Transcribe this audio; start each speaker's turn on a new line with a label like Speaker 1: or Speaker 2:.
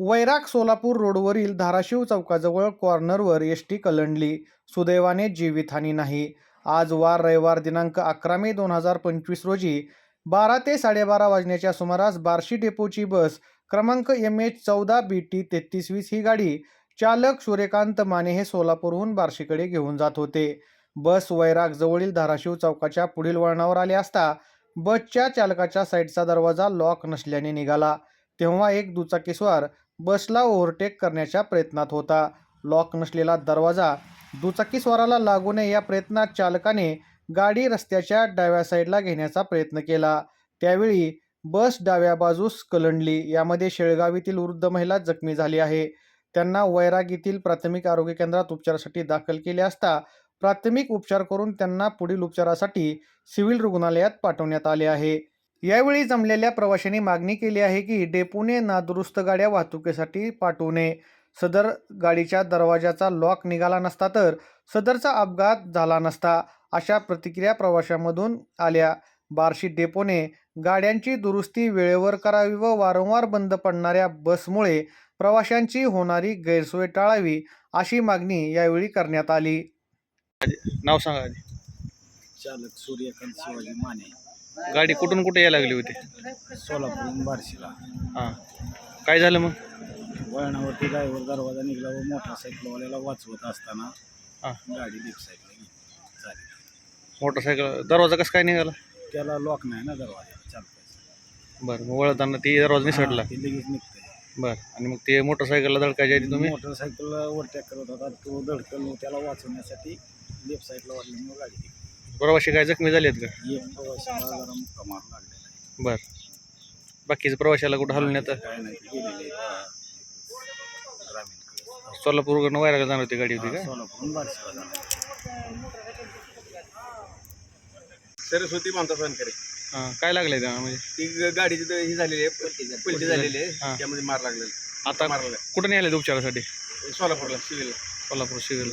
Speaker 1: वैराग सोलापूर रोडवरील धाराशिव चौकाजवळ कॉर्नरवर एस टी कलंडली. सुदैवाने जीवितहानी नाही. आज वार रविवार दिनांक अकरा मे दोन हजार पंचवीस रोजी बारा ते साडेबारा वाजण्याच्या सुमारास बार्शी डेपोची बस क्रमांक एम एच चौदा बी टी तेहतीस वीस ही गाडी चालक सूर्यकांत माने हे सोलापूरहून बार्शीकडे घेऊन जात होते. बस वैराग जवळील धाराशिव चौकाच्या पुढील वळणावर आले असता बसच्या चालकाच्या साईडचा दरवाजा लॉक नसल्याने निघाला. तेव्हा एक दुचाकीस्वार बसला ओव्हरटेक करण्याच्या प्रयत्नात होता. लॉक नसलेला दरवाजा दुचाकीस्वाराला लागू नये या प्रयत्नात चालकाने गाडी रस्त्याच्या डाव्या साईडला घेण्याचा प्रयत्न केला. त्यावेळी बस डाव्या बाजूस कलंडली. यामध्ये शेळगाव येथील वृद्ध महिला जखमी झाली आहे. त्यांना वैराग येथील प्राथमिक आरोग्य केंद्रात उपचारासाठी दाखल केले असता प्राथमिक उपचार करून त्यांना पुढील उपचारासाठी सिव्हिल रुग्णालयात पाठवण्यात आले आहे. यावेळी जमलेल्या प्रवाशांनी मागणी केली आहे की डेपोने नादुरुस्त गाड्या वाहतुकीसाठी पाठवू नये. सदर गाडीच्या दरवाजाचा लॉक निघाला नसता तर सदरचा अपघात झाला नसता अशा प्रतिक्रिया प्रवाशांमधून आल्या. बार्शी डेपोने गाड्यांची दुरुस्ती वेळेवर करावी व वारंवार बंद पडणाऱ्या बसमुळे प्रवाशांची होणारी गैरसोय टाळावी अशी मागणी यावेळी करण्यात आली. नाव सांगा.
Speaker 2: चालक सूर्यकांत शिवाजी माने.
Speaker 1: गाडी कुठून कुठे यायला लागली होती?
Speaker 2: सोलापूरहून बार्शीला.
Speaker 1: हां. काय झालं मग?
Speaker 2: वळणावरती ड्रायव्हर दरवाजा निघाला व मोटरसायकलवाल्याला वाचवत असताना
Speaker 1: हां.
Speaker 2: गाडी गेली. झाली.
Speaker 1: मोटरसायकल दरवाजा कसं काय निघाला?
Speaker 2: त्याला लॉक नाही ना दरवाजा चालकायचा
Speaker 1: बरं मग वळताना ती दरवाजा निसटला.
Speaker 2: ते लगेच निघतंय
Speaker 1: बरं आणि मग ते मोटरसायकलला धडकायच्या आधी तुम्ही?
Speaker 2: मोटरसायकल ओव्हरटेक करत होता तो धडकल त्याला वाचवण्यासाठी लेफ्ट साईडला वाढल्यामुळे गाडी
Speaker 1: प्रवासी काय जखमी झालेत का?
Speaker 2: एक प्रवाशाला जरा मुक्का मार लागलेला आहे.
Speaker 1: बरं. बाकीच्या प्रवाशाला कुठं हलवून येतं
Speaker 2: काय नाही ते गेलेले आहे ग्रामीणकडे.
Speaker 1: सोलापूरकडनं वायराला जाणार होती गाडी होती का?
Speaker 2: सोलापूरहून बार्शीला जाणार
Speaker 3: सरस्वती मानता सोनकरे.
Speaker 1: हां काय लागलंय त्या म्हणजे?
Speaker 3: ती ग- गाडीची ही झालेली आहे पलटी झालेली
Speaker 1: हा.
Speaker 3: आहे त्यामध्ये मार लागलेला.
Speaker 1: आता
Speaker 3: मारलेला
Speaker 1: कुठं नेले उपचारासाठी.
Speaker 3: सोलापूरला सिव्हिल
Speaker 1: सोलापूर सिव्हिल